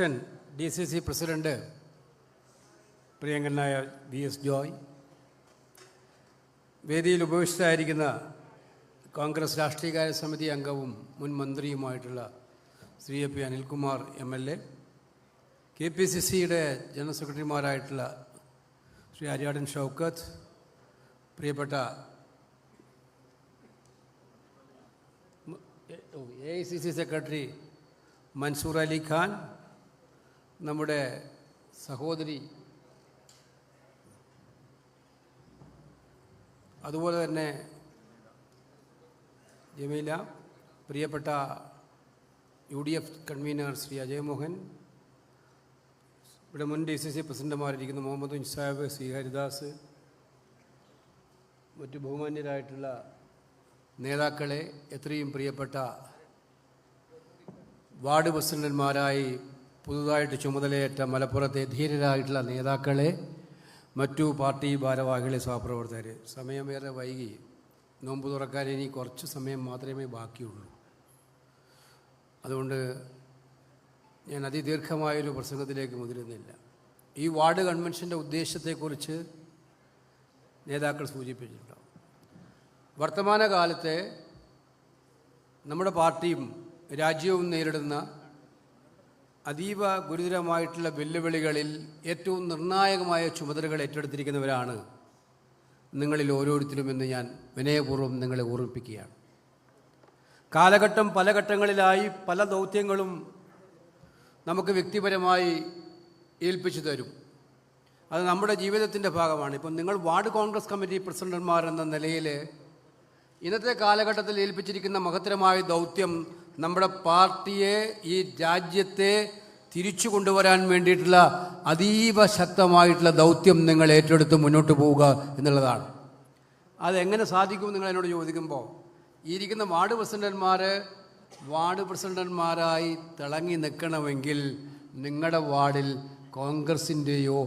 അധ്യക്ഷൻ D C C president പ്രിയങ്കനായ V S Joy. വേദിയിൽ ഉപവിഷ്ടരായിരിക്കുന്ന കോൺഗ്രസ് രാഷ്ട്രീയകാര്യ സമിതി അംഗവും മുൻ മന്ത്രിയുമായിട്ടുള്ള Shri A P Anilkumar M L A K P C സിയുടെ ജനറൽ സെക്രട്ടറിമാരായിട്ടുള്ള ശ്രീ ആര്യാടൻ ഷൗക്കത്ത് പ്രിയപ്പെട്ട A I C C secretary Mansoor Ali Khan നമ്മുടെ സഹോദരി അതുപോലെ തന്നെ ജമീല പ്രിയപ്പെട്ട U D F convener Shri Ajayamohan ഇവിടെ മുൻ ഡി സി സി പ്രസിഡന്റുമാരിരിക്കുന്ന മുഹമ്മദ് ഉൻസാബ് ശ്രീ ഹരിദാസ് മറ്റു ബഹുമാന്യരായിട്ടുള്ള നേതാക്കളെ എത്രയും പ്രിയപ്പെട്ട വാർഡ് പ്രസിഡന്റുമാരായി പുതുതായിട്ട് ചുമതലയേറ്റ മലപ്പുറത്തെ ധീരരായിട്ടുള്ള നേതാക്കളെ മറ്റു പാർട്ടി ഭാരവാഹികളെ സഹപ്രവർത്തകർ സമയം വൈകി. നോമ്പ് തുറക്കാൻ ഇനി കുറച്ച് സമയം മാത്രമേ ബാക്കിയുള്ളൂ. അതുകൊണ്ട് ഞാൻ അതിദീർഘമായൊരു പ്രസംഗത്തിലേക്ക് മുതിരുന്നില്ല. ഈ വാർഡ് കൺവെൻഷന്റെ ഉദ്ദേശത്തെക്കുറിച്ച് നേതാക്കൾ സൂചിപ്പിച്ചിട്ടുണ്ടാവും. വർത്തമാനകാലത്തെ നമ്മുടെ പാർട്ടിയും രാജ്യവും നേരിടുന്ന അതീവ ഗുരുതരമായിട്ടുള്ള വെല്ലുവിളികളിൽ ഏറ്റവും നിർണായകമായ ചുമതലകൾ ഏറ്റെടുത്തിരിക്കുന്നവരാണ് നിങ്ങളിൽ ഓരോരുത്തരുമെന്ന് ഞാൻ വിനയപൂർവം നിങ്ങളെ ഓർമ്മിപ്പിക്കുകയാണ്. കാലഘട്ടം പല ഘട്ടങ്ങളിലായി പല ദൗത്യങ്ങളും നമുക്ക് വ്യക്തിപരമായി ഏൽപ്പിച്ചു തരും. അത് നമ്മുടെ ജീവിതത്തിന്റെ ഭാഗമാണ്. ഇപ്പം നിങ്ങൾ വാർഡ് കോൺഗ്രസ് കമ്മിറ്റി പ്രസിഡന്റുമാർ എന്ന നിലയിൽ ഇന്നത്തെ കാലഘട്ടത്തിൽ ഏൽപ്പിച്ചിരിക്കുന്ന മഹത്തരമായ ദൗത്യം നമ്മുടെ പാർട്ടിയെ ഈ രാജ്യത്തെ തിരിച്ചു കൊണ്ടുവരാൻ വേണ്ടിയിട്ടുള്ള അതീവ ശക്തമായിട്ടുള്ള ദൗത്യം നിങ്ങൾ ഏറ്റെടുത്ത് മുന്നോട്ട് പോവുക എന്നുള്ളതാണ്. അതെങ്ങനെ സാധിക്കും നിങ്ങൾ എന്നോട് ചോദിക്കുമ്പോൾ ഇരിക്കുന്ന വാർഡ് പ്രസിഡന്റുമാർ വാർഡ് പ്രസിഡന്റുമാരായി തിളങ്ങി നിൽക്കണമെങ്കിൽ നിങ്ങളുടെ വാർഡിൽ കോൺഗ്രസിന്റെയോ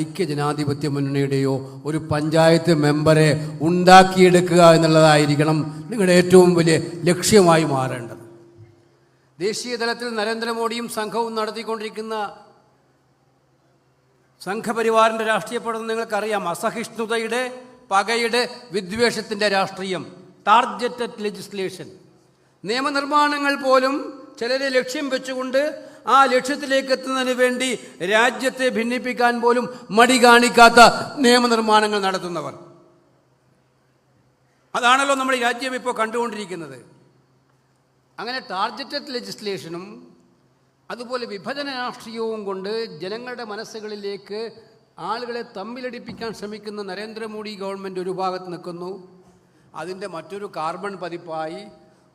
ഐക്യജനാധിപത്യ മുന്നണിയുടെയോ ഒരു പഞ്ചായത്ത് മെമ്പറെ ഉണ്ടാക്കിയെടുക്കുക എന്നുള്ളതായിരിക്കണം നിങ്ങളുടെ ഏറ്റവും വലിയ ലക്ഷ്യമായി മാറേണ്ടത്. ദേശീയ തലത്തിൽ നരേന്ദ്രമോദിയും സംഘവും നടത്തിക്കൊണ്ടിരിക്കുന്ന സംഘപരിവാറിന്റെ രാഷ്ട്രീയ പഠനം നിങ്ങൾക്കറിയാം. അസഹിഷ്ണുതയുടെ പകയുടെ വിദ്വേഷത്തിന്റെ രാഷ്ട്രീയം. ടാർഗറ്റഡ് ലെജിസ്ലേഷൻ നിയമനിർമ്മാണങ്ങൾ പോലും ചിലരെ ലക്ഷ്യം വെച്ചുകൊണ്ട് ആ ലക്ഷ്യത്തിലേക്ക് എത്തുന്നതിന് വേണ്ടി രാജ്യത്തെ ഭിന്നിപ്പിക്കാൻ പോലും മടി കാണിക്കാത്ത നിയമനിർമ്മാണങ്ങൾ നടത്തുന്നവർ. അതാണല്ലോ നമ്മുടെ രാജ്യം ഇപ്പോൾ കണ്ടുകൊണ്ടിരിക്കുന്നത്. അങ്ങനെ ടാർഗറ്റഡ് ലെജിസ്ലേഷനും അതുപോലെ വിഭജന രാഷ്ട്രീയവും കൊണ്ട് ജനങ്ങളുടെ മനസ്സുകളിലേക്ക് ആളുകളെ തമ്മിലടിപ്പിക്കാൻ ശ്രമിക്കുന്ന നരേന്ദ്രമോദി ഗവൺമെന്റ് ഒരു ഭാഗത്ത് നിൽക്കുന്നു. അതിന്റെ മറ്റൊരു കാർബൺ പതിപ്പായി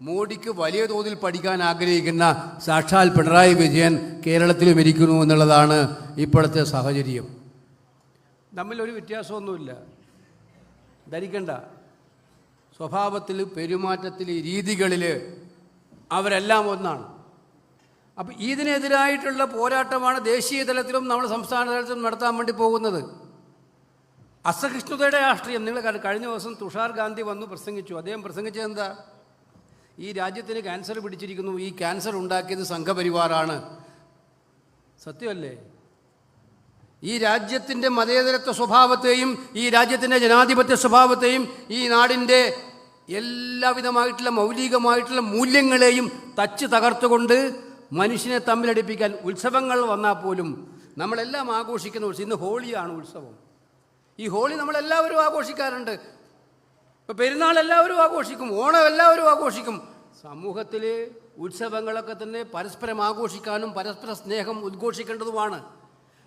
മോഡിക്ക് വലിയ തോതിൽ പഠിക്കാൻ ആഗ്രഹിക്കുന്ന സാക്ഷാൽ പിണറായി വിജയൻ കേരളത്തിലും ഇരിക്കുന്നു എന്നുള്ളതാണ് ഇപ്പോഴത്തെ സാഹചര്യം. തമ്മിലൊരു വ്യത്യാസമൊന്നുമില്ല. ധരിക്കണ്ട. സ്വഭാവത്തിൽ പെരുമാറ്റത്തിൽ രീതികളിൽ അവരെല്ലാം ഒന്നാണ്. അപ്പം ഇതിനെതിരായിട്ടുള്ള പോരാട്ടമാണ് ദേശീയ തലത്തിലും നമ്മൾ സംസ്ഥാന തലത്തിലും നടത്താൻ വേണ്ടി പോകുന്നത്. അസഹിഷ്ണുതയുടെ രാഷ്ട്രീയം നിങ്ങൾ കഴിഞ്ഞ ദിവസം തുഷാർ ഗാന്ധി വന്നു പ്രസംഗിച്ചു. അദ്ദേഹം പ്രസംഗിച്ചത് എന്താ? ഈ രാജ്യത്തിന് ക്യാൻസർ പിടിച്ചിരിക്കുന്നു ഈ ക്യാൻസർ ഉണ്ടാക്കിയത് സംഘപരിവാറാണ്. സത്യമല്ലേ? ഈ രാജ്യത്തിന്റെ മതേതരത്വ സ്വഭാവത്തെയും ഈ രാജ്യത്തിന്റെ ജനാധിപത്യ സ്വഭാവത്തെയും ഈ നാടിന്റെ എല്ലാവിധമായിട്ടുള്ള മൗലികമായിട്ടുള്ള മൂല്യങ്ങളെയും തച്ച് തകർത്തുകൊണ്ട് മനുഷ്യനെ തമ്മിലടിപ്പിക്കാൻ ഉത്സവങ്ങൾ വന്നാൽ പോലും നമ്മളെല്ലാം ആഘോഷിക്കുന്ന ഉത്സവം. ഇന്ന് ഹോളിയാണ് ഉത്സവം. ഈ ഹോളി നമ്മളെല്ലാവരും ആഘോഷിക്കാറുണ്ട്. ഇപ്പോൾ പെരുന്നാൾ എല്ലാവരും ആഘോഷിക്കും ഓണം എല്ലാവരും ആഘോഷിക്കും. സമൂഹത്തിൽ ഉത്സവങ്ങളൊക്കെ തന്നെ പരസ്പരം ആഘോഷിക്കാനും പരസ്പര സ്നേഹം ഉദ്ഘോഷിക്കേണ്ടതുമാണ്.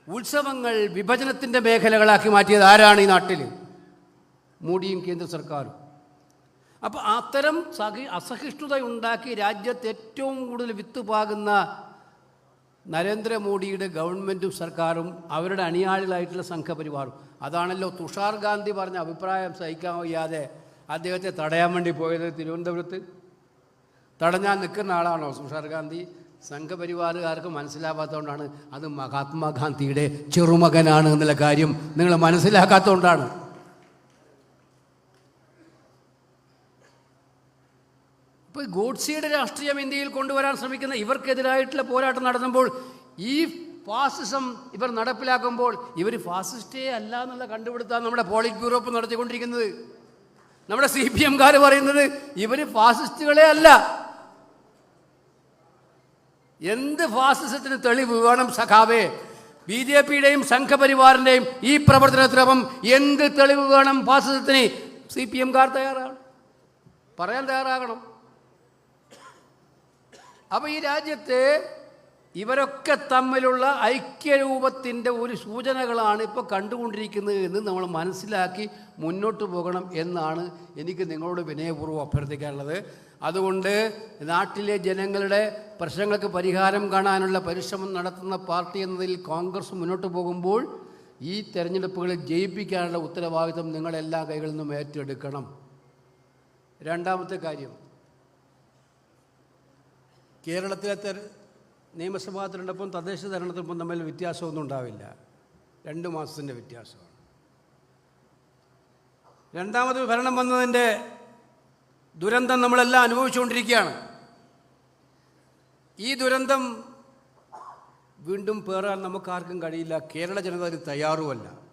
ഉത്സവങ്ങൾ വിഭജനത്തിന്റെ മേഖലകളാക്കി മാറ്റിയത് ആരാണ് ഈ നാട്ടിൽ മോഡിയും കേന്ദ്ര സർക്കാരും. അപ്പോൾ അത്തരം സഹി അസഹിഷ്ണുത ഉണ്ടാക്കി രാജ്യത്ത് ഏറ്റവും കൂടുതൽ വിത്ത് പാകുന്ന നരേന്ദ്രമോദിയുടെ ഗവൺമെന്റും സർക്കാരും അവരുടെ അണിയാളികളായിട്ടുള്ള സംഘപരിവാറും. അതാണല്ലോ തുഷാർ ഗാന്ധി പറഞ്ഞ അഭിപ്രായം സഹിക്കാൻ വയ്യാതെ അദ്ദേഹത്തെ തടയാൻ വേണ്ടി പോയത് തിരുവനന്തപുരത്ത്. തടഞ്ഞാൽ നിൽക്കുന്ന ആളാണോ തുഷാർ ഗാന്ധി? സംഘപരിവാറുകാർക്ക് മനസ്സിലാവാത്തതുകൊണ്ടാണ് അത് മഹാത്മാഗാന്ധിയുടെ ചെറുമകനാണ് എന്നുള്ള കാര്യം നിങ്ങൾ മനസ്സിലാക്കാത്തതുകൊണ്ടാണ്. ഇപ്പോൾ ഗോഡ്സിയുടെ രാഷ്ട്രീയം ഇന്ത്യയിൽ കൊണ്ടുവരാൻ ശ്രമിക്കുന്ന ഇവർക്കെതിരായിട്ടുള്ള പോരാട്ടം നടത്തുമ്പോൾ ഈ ഫാസിസം ഇവർ നടപ്പിലാക്കുമ്പോൾ ഇവർ ഫാസിസ്റ്റേ അല്ല എന്നുള്ള കണ്ടുപിടുത്താണ് നമ്മുടെ പോളിറ്റ് ബ്യൂറോ ഇപ്പം നടത്തിക്കൊണ്ടിരിക്കുന്നത്. നമ്മുടെ സി പി എംകാർ പറയുന്നത് ഇവർ ഫാസിസ്റ്റുകളെ അല്ല. എന്ത് ഫാസിസത്തിന് തെളിവ് വേണം സഖാവേ? ബി ജെ പിയുടെയും സംഘപരിവാറിന്റെയും ഈ പ്രവർത്തനത്തിനൊപ്പം എന്ത് തെളിവ് വേണം ഫാസിസത്തിന്? സി പി എംകാർ തയ്യാറാണ്. പറയാൻ തയ്യാറാകണം. അപ്പോൾ ഈ രാജ്യത്ത് ഇവരൊക്കെ തമ്മിലുള്ള ഐക്യരൂപത്തിന്റെ ഒരു സൂചനകളാണ് ഇപ്പോൾ കണ്ടുകൊണ്ടിരിക്കുന്നത് എന്ന് നമ്മൾ മനസ്സിലാക്കി മുന്നോട്ട് പോകണം എന്നാണ് എനിക്ക് നിങ്ങളോട് വിനയപൂർവം അഭ്യർത്ഥിക്കാനുള്ളത്. അതുകൊണ്ട് നാട്ടിലെ ജനങ്ങളുടെ പ്രശ്നങ്ങൾക്ക് പരിഹാരം കാണാനുള്ള പരിശ്രമം നടത്തുന്ന പാർട്ടി എന്നതിൽ കോൺഗ്രസ് മുന്നോട്ട് പോകുമ്പോൾ ഈ തെരഞ്ഞെടുപ്പുകളിൽ ജയിപ്പിക്കാനുള്ള ഉത്തരവാദിത്വം നിങ്ങളെല്ലാ കൈകളിൽ നിന്നും ഏറ്റെടുക്കണം. രണ്ടാമത്തെ കാര്യം കേരളത്തിലെ നിയമസഭാ തിരഞ്ഞെടുപ്പും തദ്ദേശ തിരഞ്ഞെടുപ്പും തമ്മിൽ വ്യത്യാസമൊന്നും ഉണ്ടാവില്ല. രണ്ട് മാസത്തിന്റെ വ്യത്യാസമാണ്. രണ്ടാമത് ഭരണം വന്നതിന്റെ ദുരന്തം നമ്മളെല്ലാം അനുഭവിച്ചുകൊണ്ടിരിക്കുകയാണ്. ഈ ദുരന്തം വീണ്ടും പേറാൻ നമുക്കാർക്കും കഴിയില്ല. കേരള ജനത തയ്യാറുമല്ല.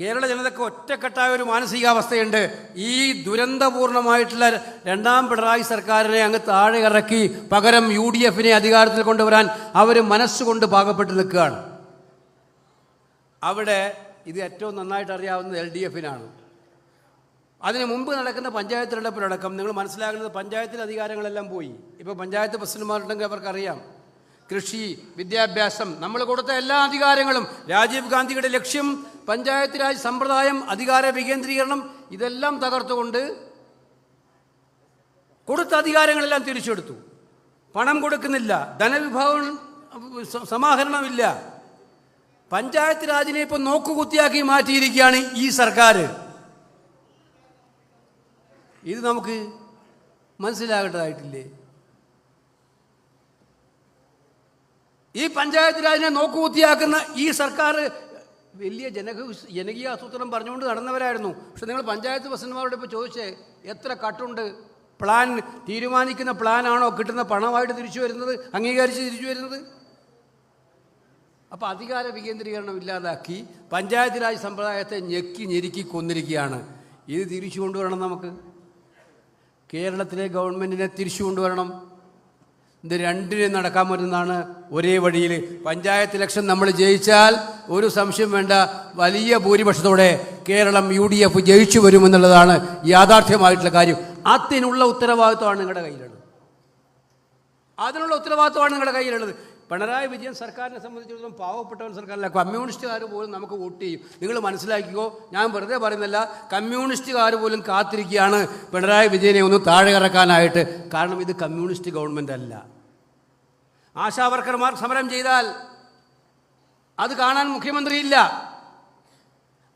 കേരള ജനതയ്ക്ക് ഒറ്റക്കെട്ടായ ഒരു മാനസികാവസ്ഥയുണ്ട്. ഈ ദുരന്തപൂർണമായിട്ടുള്ള രണ്ടാം പിണറായി സർക്കാരിനെ അങ്ങ് താഴെ ഇറക്കി പകരം യു ഡി എഫിനെ അധികാരത്തിൽ കൊണ്ടുവരാൻ അവർ മനസ്സുകൊണ്ട് പാകപ്പെട്ട് നിൽക്കുകയാണ്. അവിടെ ഇത് ഏറ്റവും നന്നായിട്ട് അറിയാവുന്നത് എൽ ഡി എഫിനാണ് അതിന് മുമ്പ് നടക്കുന്ന പഞ്ചായത്ത് തെരഞ്ഞെടുപ്പിലടക്കം നിങ്ങൾ മനസ്സിലാക്കുന്നത് പഞ്ചായത്തിലെ അധികാരങ്ങളെല്ലാം പോയി. ഇപ്പോൾ പഞ്ചായത്ത് പ്രസിഡന്റുമാരുണ്ടെങ്കിൽ അവർക്കറിയാം. കൃഷി വിദ്യാഭ്യാസം നമ്മൾ കൊടുത്ത എല്ലാ അധികാരങ്ങളും രാജീവ് ഗാന്ധിയുടെ ലക്ഷ്യം പഞ്ചായത്ത് രാജ് സമ്പ്രദായം അധികാര വികേന്ദ്രീകരണം ഇതെല്ലാം തകർത്തുകൊണ്ട് കൊടുത്ത അധികാരങ്ങളെല്ലാം തിരിച്ചെടുത്തു. പണം കൊടുക്കുന്നില്ല ധനവിഭാഗം സമാഹരണമില്ല. പഞ്ചായത്ത് രാജിനെ ഇപ്പം നോക്കുകുത്തിയാക്കി മാറ്റിയിരിക്കുകയാണ് ഈ സർക്കാർ ഇത് നമുക്ക് മനസ്സിലാകേണ്ടതായിട്ടില്ലേ? ഈ പഞ്ചായത്ത് രാജിനെ നോക്കുകുത്തിയാക്കുന്ന ഈ സർക്കാർ വലിയ ജനക ജനകീയ ആസൂത്രണം പറഞ്ഞുകൊണ്ട് നടന്നവരായിരുന്നു. പക്ഷെ നിങ്ങൾ പഞ്ചായത്ത് പ്രസിഡന്റ്മാരോട് ഇപ്പോൾ ചോദിച്ചേ എത്ര കട്ടുണ്ട്? പ്ലാൻ തീരുമാനിക്കുന്ന പ്ലാനാണോ കിട്ടുന്ന പണമായിട്ട് തിരിച്ചു വരുന്നത്? അംഗീകരിച്ച് തിരിച്ചു വരുന്നത്? അപ്പോൾ അധികാര വികേന്ദ്രീകരണം ഇല്ലാതാക്കി പഞ്ചായത്ത് രാജ് സമ്പ്രദായത്തെ ഞെക്കി ഞെരുക്കി കൊന്നിരിക്കുകയാണ്. ഇത് തിരിച്ചു കൊണ്ടുവരണം നമുക്ക്. കേരളത്തിലെ ഗവൺമെന്റിനെ തിരിച്ചു കൊണ്ടുവരണം. ഇത് രണ്ടിനും നടക്കാൻ പറ്റുന്നതാണ് ഒരേ വഴിയിൽ. പഞ്ചായത്ത് ഇലക്ഷൻ നമ്മൾ ജയിച്ചാൽ ഒരു സംശയം വേണ്ട വലിയ ഭൂരിപക്ഷത്തോടെ കേരളം യു ഡി എഫ് ജയിച്ചു വരുമെന്നുള്ളതാണ് യാഥാർത്ഥ്യമായിട്ടുള്ള കാര്യം. അതിനുള്ള ഉത്തരവാദിത്വമാണ് നിങ്ങളുടെ കയ്യിലുള്ളത്. അതിനുള്ള ഉത്തരവാദിത്വമാണ് നിങ്ങളുടെ കയ്യിലുള്ളത്. പിണറായി വിജയൻ സർക്കാരിനെ സംബന്ധിച്ചിടത്തോളം പാവപ്പെട്ടവൻ സർക്കാരല്ല. കമ്മ്യൂണിസ്റ്റുകാർ പോലും നമുക്ക് വോട്ട് ചെയ്യും. നിങ്ങൾ മനസ്സിലാക്കിക്കോ ഞാൻ വെറുതെ പറയുന്നില്ല കമ്മ്യൂണിസ്റ്റുകാർ പോലും കാത്തിരിക്കുകയാണ് പിണറായി വിജയനെ ഒന്ന് താഴെ ഇറക്കാനായിട്ട്. കാരണം ഇത് കമ്മ്യൂണിസ്റ്റ് ഗവൺമെന്റ് അല്ല. ആശാവർക്കർമാർ സമരം ചെയ്താൽ അത് കാണാൻ മുഖ്യമന്ത്രിയില്ല.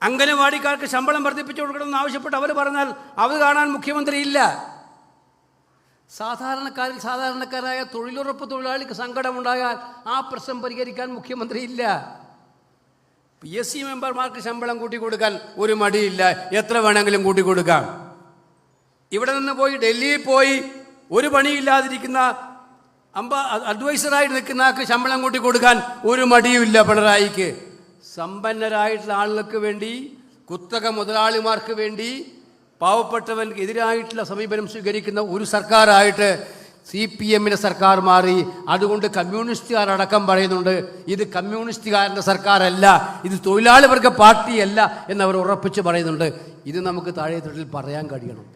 അംഗനവാടിക്കാർക്ക് ശമ്പളം വർദ്ധിപ്പിച്ചു കൊടുക്കണമെന്ന് ആവശ്യപ്പെട്ട് അവർ പറഞ്ഞാൽ അത് കാണാൻ മുഖ്യമന്ത്രിയില്ല. സാധാരണക്കാരിൽ സാധാരണക്കാരായ തൊഴിലുറപ്പ് തൊഴിലാളിക്ക് സങ്കടമുണ്ടായാൽ ആ പ്രശ്നം പരിഹരിക്കാൻ മുഖ്യമന്ത്രിയില്ല. പി എസ് സി മെമ്പർമാർക്ക് ശമ്പളം കൂട്ടിക്കൊടുക്കാൻ ഒരു മടിയില്ല. എത്ര വേണമെങ്കിലും കൂട്ടിക്കൊടുക്കാം. ഇവിടെ നിന്ന് പോയി ഡൽഹിയിൽ പോയി ഒരു പണിയില്ലാതിരിക്കുന്ന അമ്പ അഡ്വൈസറായി നിൽക്കുന്ന ആൾക്ക് ശമ്പളം കൂട്ടി കൊടുക്കാൻ ഒരു മടിയുമില്ല പിണറായിക്ക്. സമ്പന്നരായിട്ടുള്ള ആളുകൾക്ക് വേണ്ടി കുത്തക മുതലാളിമാർക്ക് വേണ്ടി പാവപ്പെട്ടവർക്ക് എതിരായിട്ടുള്ള സമീപനം സ്വീകരിക്കുന്ന ഒരു സർക്കാരായിട്ട് സി പി എമ്മിന്റെ സർക്കാർ മാറി. അതുകൊണ്ട് കമ്മ്യൂണിസ്റ്റുകാരടക്കം പറയുന്നുണ്ട് ഇത് കമ്മ്യൂണിസ്റ്റുകാരന്റെ സർക്കാരല്ല ഇത് തൊഴിലാളി വർഗ പാർട്ടിയല്ല എന്നവർ ഉറപ്പിച്ച് പറയുന്നുണ്ട്. ഇത് നമുക്ക് താഴെ തൊട്ടിൽ പറയാൻ കഴിയണം.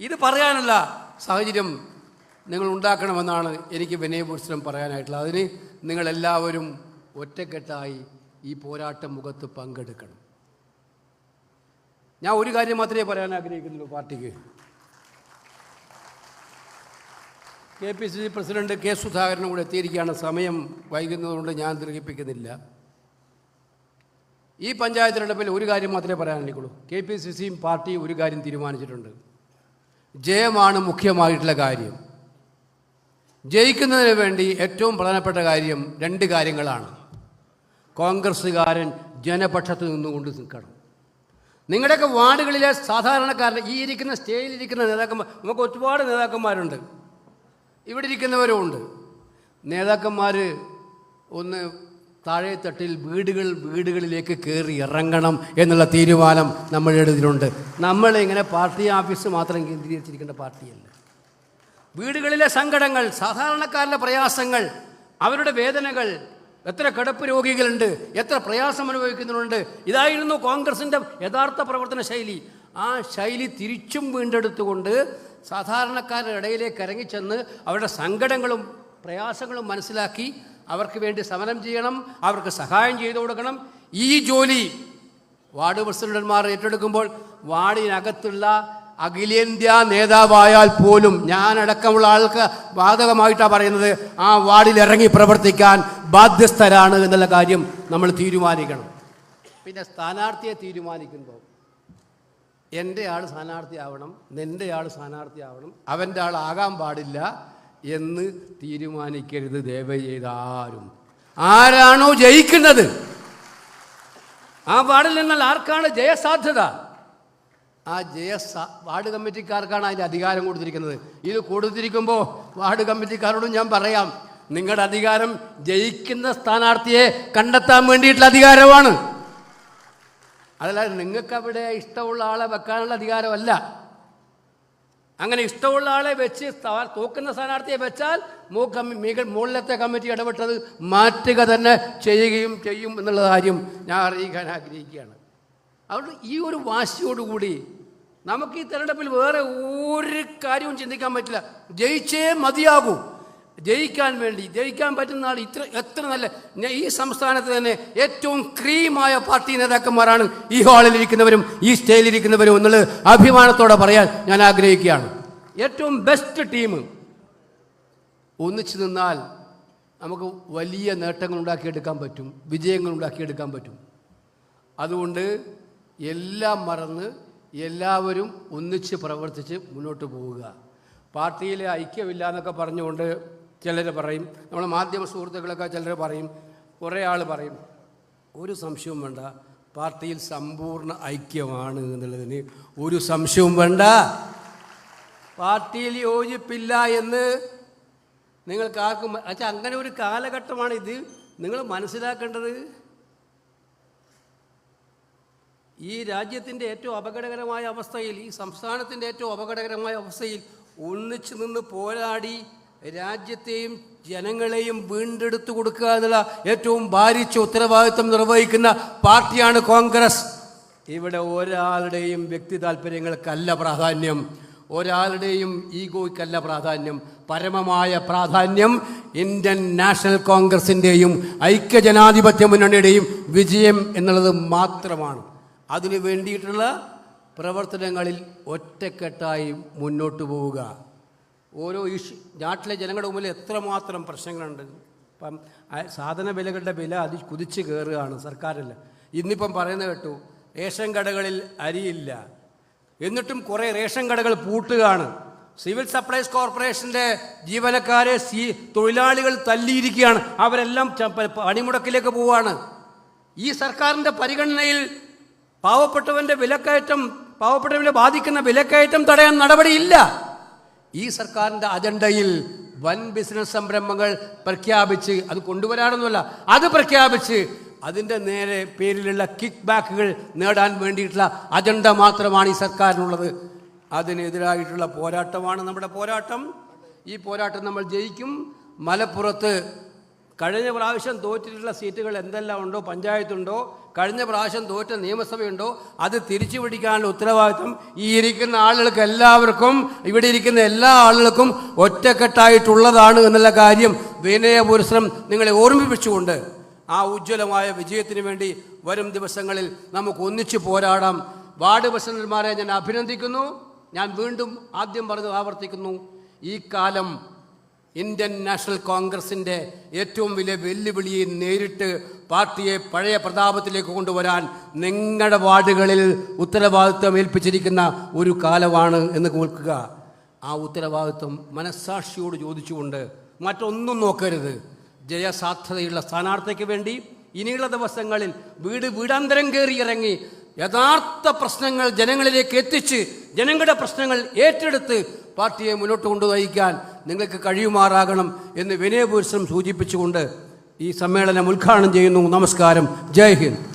ഇത് പറയാനുള്ള സാഹചര്യം നിങ്ങൾ ഉണ്ടാക്കണമെന്നാണ് എനിക്ക് വിനയപുരുഷനം പറയാനായിട്ടുള്ളത്. അതിന് നിങ്ങളെല്ലാവരും ഒറ്റക്കെട്ടായി ഈ പോരാട്ട മുഖത്ത് പങ്കെടുക്കണം. ഞാൻ ഒരു കാര്യം മാത്രമേ പറയാൻ ആഗ്രഹിക്കുന്നുള്ളൂ പാർട്ടിക്ക്. K P C C president K സുധാകരനും കൂടെ എത്തിയിരിക്കുകയാണ്. സമയം വൈകുന്നതുകൊണ്ട് ഞാൻ ദീർഘിപ്പിക്കുന്നില്ല. ഈ പഞ്ചായത്ത് തെരഞ്ഞെടുപ്പിൽ ഒരു കാര്യം മാത്രമേ പറയാനുള്ളൂ കെ പി സി സിയും പാർട്ടിയും ഒരു കാര്യം തീരുമാനിച്ചിട്ടുണ്ട്. ജയമാണ് മുഖ്യമായിട്ടുള്ള കാര്യം. ജയിക്കുന്നതിന് വേണ്ടി ഏറ്റവും പ്രധാനപ്പെട്ട കാര്യം രണ്ട് കാര്യങ്ങളാണ്. കോൺഗ്രസ്സുകാരൻ ജനപക്ഷത്ത് നിന്നുകൊണ്ട് നിൽക്കണം. നിങ്ങളുടെയൊക്കെ വാർഡുകളിലെ സാധാരണക്കാരുടെ ഈ ഇരിക്കുന്ന സ്റ്റേജിലിരിക്കുന്ന നേതാക്കന്മാർ നമുക്ക് ഒരുപാട് നേതാക്കന്മാരുണ്ട്. ഇവിടെ ഇരിക്കുന്നവരും ഉണ്ട്. നേതാക്കന്മാർ ഒന്ന് താഴെ തട്ടിൽ വീടുകൾ വീടുകളിലേക്ക് കയറി ഇറങ്ങണം എന്നുള്ള തീരുമാനം നമ്മളുടെ ഇതിലുണ്ട് നമ്മളിങ്ങനെ പാർട്ടി ഓഫീസ് മാത്രം കേന്ദ്രീകരിച്ചിരിക്കേണ്ട പാർട്ടിയല്ല. വീടുകളിലെ സങ്കടങ്ങൾ സാധാരണക്കാരുടെ പ്രയാസങ്ങൾ അവരുടെ വേദനകൾ എത്ര കിടപ്പ് രോഗികളുണ്ട് എത്ര പ്രയാസം അനുഭവിക്കുന്നുണ്ട്. ഇതായിരുന്നു കോൺഗ്രസിന്റെ യഥാർത്ഥ പ്രവർത്തന ശൈലി. ആ ശൈലി തിരിച്ചും വീണ്ടെടുത്തുകൊണ്ട് സാധാരണക്കാരുടെ ഇടയിലേക്ക് ഇറങ്ങിച്ചെന്ന് അവരുടെ സങ്കടങ്ങളും പ്രയാസങ്ങളും മനസ്സിലാക്കി അവർക്ക് വേണ്ടി സമരം ചെയ്യണം അവർക്ക് സഹായം ചെയ്തു കൊടുക്കണം. ഈ ജോലി വാർഡ് പ്രസിഡന്റുമാർ ഏറ്റെടുക്കുമ്പോൾ വാർഡിനകത്തുള്ള അഖിലേന്ത്യാ നേതാവായാൽ പോലും ഞാനടക്കമുള്ള ആൾക്ക് ബാധകമായിട്ടാണ് പറയുന്നത് ആ വാർഡിൽ ഇറങ്ങി പ്രവർത്തിക്കാൻ ബാധ്യസ്ഥരാണ് എന്നുള്ള കാര്യം നമ്മൾ തീരുമാനിക്കണം. പിന്നെ സ്ഥാനാർത്ഥിയെ തീരുമാനിക്കുമ്പോൾ എന്റെ ആൾ സ്ഥാനാർത്ഥിയാവണം നിന്റെ ആൾ സ്ഥാനാർത്ഥിയാവണം അവന്റെ ആൾ പാടില്ല എന്ന് തീരുമാനിക്കരുത് ദയവ് ചെയ്താരും. ആരാണോ ജയിക്കുന്നത്? ആ വാർഡിൽ നിന്നാൽ ആർക്കാണ് ജയസാധ്യത? ആ ജയ വാർഡ് കമ്മിറ്റിക്കാർക്കാണ് അതിന്റെ അധികാരം കൊടുത്തിരിക്കുന്നത്. ഇത് കൊടുത്തിരിക്കുമ്പോൾ വാർഡ് കമ്മിറ്റിക്കാരോടും ഞാൻ പറയാം നിങ്ങളുടെ അധികാരം ജയിക്കുന്ന സ്ഥാനാർത്ഥിയെ കണ്ടെത്താൻ വേണ്ടിയിട്ടുള്ള അധികാരമാണ്. അതല്ലാതെ നിങ്ങൾക്ക് അവിടെ ഇഷ്ടമുള്ള ആളെ വെക്കാനുള്ള അധികാരമല്ല. അങ്ങനെ ഇഷ്ടമുള്ള ആളെ വെച്ച് തോക്കുന്ന സ്ഥാനാർത്ഥിയെ വെച്ചാൽ മൂ കമ്മി മിക മുകളിലത്തെ കമ്മിറ്റി ഇടപെട്ടത് മാറ്റുക തന്നെ ചെയ്യുകയും ചെയ്യും എന്നുള്ള കാര്യം ഞാൻ അറിയിക്കാൻ ആഗ്രഹിക്കുകയാണ്. അതുകൊണ്ട് ഈ ഒരു വാശിയോടുകൂടി നമുക്ക് ഈ തെരഞ്ഞെടുപ്പിൽ വേറെ ഒരു കാര്യവും ചിന്തിക്കാൻ പറ്റില്ല. ജയിച്ചേ മതിയാകൂ. ജയിക്കാൻ വേണ്ടി ജയിക്കാൻ പറ്റുന്ന ആൾ ഇത്ര എത്ര നല്ല ഈ സംസ്ഥാനത്ത് തന്നെ ഏറ്റവും ക്രീമായ പാർട്ടി നേതാക്കന്മാരാണ് ഈ ഹാളിലിരിക്കുന്നവരും ഈ സ്റ്റേജിലിരിക്കുന്നവരും എന്നുള്ളത് അഭിമാനത്തോടെ പറയാൻ ഞാൻ ആഗ്രഹിക്കുകയാണ്. ഏറ്റവും ബെസ്റ്റ് ടീം ഒന്നിച്ചു നിന്നാൽ നമുക്ക് വലിയ നേട്ടങ്ങൾ ഉണ്ടാക്കിയെടുക്കാൻ പറ്റും വിജയങ്ങൾ ഉണ്ടാക്കിയെടുക്കാൻ പറ്റും. അതുകൊണ്ട് എല്ലാം മറന്ന് എല്ലാവരും ഒന്നിച്ച് പ്രവർത്തിച്ച് മുന്നോട്ട് പോവുക. പാർട്ടിയിലെ ഐക്യമില്ല എന്നൊക്കെ പറഞ്ഞുകൊണ്ട് ചിലർ പറയും നമ്മൾ മാധ്യമ സുഹൃത്തുക്കളൊക്കെ ചിലർ പറയും കുറേ ആൾ പറയും ഒരു സംശയവും വേണ്ട പാർട്ടിയിൽ സമ്പൂർണ ഐക്യമാണ് എന്നുള്ളതിന് ഒരു സംശയവും വേണ്ട. പാർട്ടിയിൽ യോജിപ്പില്ല എന്ന് നിങ്ങൾക്ക് ആർക്കും അച്ഛാ അങ്ങനെ ഒരു കാലഘട്ടമാണ് ഇത് നിങ്ങൾ മനസ്സിലാക്കേണ്ടത് ഈ രാജ്യത്തിന്റെ ഏറ്റവും അപകടകരമായ അവസ്ഥയിൽ ഈ സംസ്ഥാനത്തിന്റെ ഏറ്റവും അപകടകരമായ അവസ്ഥയിൽ ഒന്നിച്ചു നിന്ന് പോരാടി രാജ്യത്തെയും ജനങ്ങളെയും വീണ്ടെടുത്തു കൊടുക്കുക എന്നുള്ള ഏറ്റവും ഭാരിച്ച ഉത്തരവാദിത്വം നിർവഹിക്കുന്ന പാർട്ടിയാണ് കോൺഗ്രസ്. ഇവിടെ ഒരാളുടെയും വ്യക്തി താല്പര്യങ്ങൾക്കല്ല പ്രാധാന്യം. ഒരാളുടെയും ഈഗോയ്ക്കല്ല പ്രാധാന്യം. പരമമായ പ്രാധാന്യം ഇന്ത്യൻ നാഷണൽ കോൺഗ്രസിന്റെയും ഐക്യജനാധിപത്യ മുന്നണിയുടെയും വിജയം എന്നുള്ളത് മാത്രമാണ്. അതിനു വേണ്ടിയിട്ടുള്ള പ്രവർത്തനങ്ങളിൽ ഒറ്റക്കെട്ടായി മുന്നോട്ട് പോവുക. ഓരോ ഇഷ്യൂ നാട്ടിലെ ജനങ്ങളുടെ മുമ്പിൽ എത്രമാത്രം പ്രശ്നങ്ങളുണ്ട്. ഇപ്പം സാധന വിലകളുടെ വില അതി കുതിച്ച് കയറുകയാണ് സർക്കാരല്ല ഇന്നിപ്പം പറയുന്ന കേട്ടു റേഷൻ കടകളിൽ അരിയില്ല. എന്നിട്ടും കുറേ റേഷൻ കടകൾ പൂട്ടുകയാണ്. സിവിൽ സപ്ലൈസ് കോർപ്പറേഷന്റെ ജീവനക്കാരെ സി തൊഴിലാളികൾ തല്ലിയിരിക്കുകയാണ്. അവരെല്ലാം പണിമുടക്കിലേക്ക് പോവുകയാണ്. ഈ സർക്കാരിന്റെ പരിഗണനയിൽ പാവപ്പെട്ടവന്റെ വിലക്കയറ്റം പാവപ്പെട്ടവനെ ബാധിക്കുന്ന വിലക്കയറ്റം തടയാൻ നടപടിയില്ല. ഈ സർക്കാരിന്റെ അജണ്ടയിൽ വൻ ബിസിനസ് സംരംഭങ്ങൾ പ്രഖ്യാപിച്ച് അത് കൊണ്ടുവരാനൊന്നുമല്ല അത് പ്രഖ്യാപിച്ച് അതിന്റെ നേരെ പേരിലുള്ള കിക്ക് ബാക്കുകൾ നേടാൻ വേണ്ടിയിട്ടുള്ള അജണ്ട മാത്രമാണ് ഈ സർക്കാരിനുള്ളത്. അതിനെതിരായിട്ടുള്ള പോരാട്ടമാണ് നമ്മുടെ പോരാട്ടം. ഈ പോരാട്ടം നമ്മൾ ജയിക്കും. മലപ്പുറത്ത് കഴിഞ്ഞ പ്രാവശ്യം തോറ്റിട്ടുള്ള സീറ്റുകൾ എന്തെല്ലാം ഉണ്ടോ? പഞ്ചായത്തുണ്ടോ? കഴിഞ്ഞ പ്രാവശ്യം തോറ്റ നിയമസഭയുണ്ടോ? അത് തിരിച്ചു പിടിക്കാനുള്ള ഉത്തരവാദിത്വം ഈ ഇരിക്കുന്ന ആളുകൾക്ക് എല്ലാവർക്കും ഇവിടെ ഇരിക്കുന്ന എല്ലാ ആളുകൾക്കും ഒറ്റക്കെട്ടായിട്ടുള്ളതാണ് എന്നുള്ള കാര്യം വിനയപുരുഷനം നിങ്ങളെ ഓർമ്മിപ്പിച്ചുകൊണ്ട് ആ ഉജ്ജ്വലമായ വിജയത്തിന് വേണ്ടി വരും ദിവസങ്ങളിൽ നമുക്ക് ഒന്നിച്ചു പോരാടാം. വാർഡ് പ്രസിഡന്റുമാരെ ഞാൻ അഭിനന്ദിക്കുന്നു. ഞാൻ വീണ്ടും ആദ്യം പറഞ്ഞത് ആവർത്തിക്കുന്നു. ഈ കാലം ഇന്ത്യൻ നാഷണൽ കോൺഗ്രസിന്റെ ഏറ്റവും വലിയ വെല്ലുവിളിയെ നേരിട്ട് പാർട്ടിയെ പഴയ പ്രതാപത്തിലേക്ക് കൊണ്ടുവരാൻ നിങ്ങളുടെ വാർഡുകളിൽ ഉത്തരവാദിത്വം ഏൽപ്പിച്ചിരിക്കുന്ന ഒരു കാലമാണ് എന്ന് കേൾക്കുക. ആ ഉത്തരവാദിത്വം മനസ്സാക്ഷിയോട് ചോദിച്ചുകൊണ്ട് മറ്റൊന്നും നോക്കരുത്. ജയസാധ്യതയുള്ള സ്ഥാനാർത്ഥിക്ക് വേണ്ടി ഇനിയുള്ള ദിവസങ്ങളിൽ വീട് വീടാന്തരം കയറി ഇറങ്ങി യഥാർത്ഥ പ്രശ്നങ്ങൾ ജനങ്ങളിലേക്ക് എത്തിച്ച് ജനങ്ങളുടെ പ്രശ്നങ്ങൾ ഏറ്റെടുത്ത് പാർട്ടിയെ മുന്നോട്ട് കൊണ്ടു നയിക്കാൻ നിങ്ങൾക്ക് കഴിയുമാറാകണം എന്ന് വിനയപുരുഷം സൂചിപ്പിച്ചുകൊണ്ട് ഈ സമ്മേളനം ഉദ്ഘാടനം ചെയ്യുന്നു. നമസ്കാരം. ജയ് ഹിന്ദ്.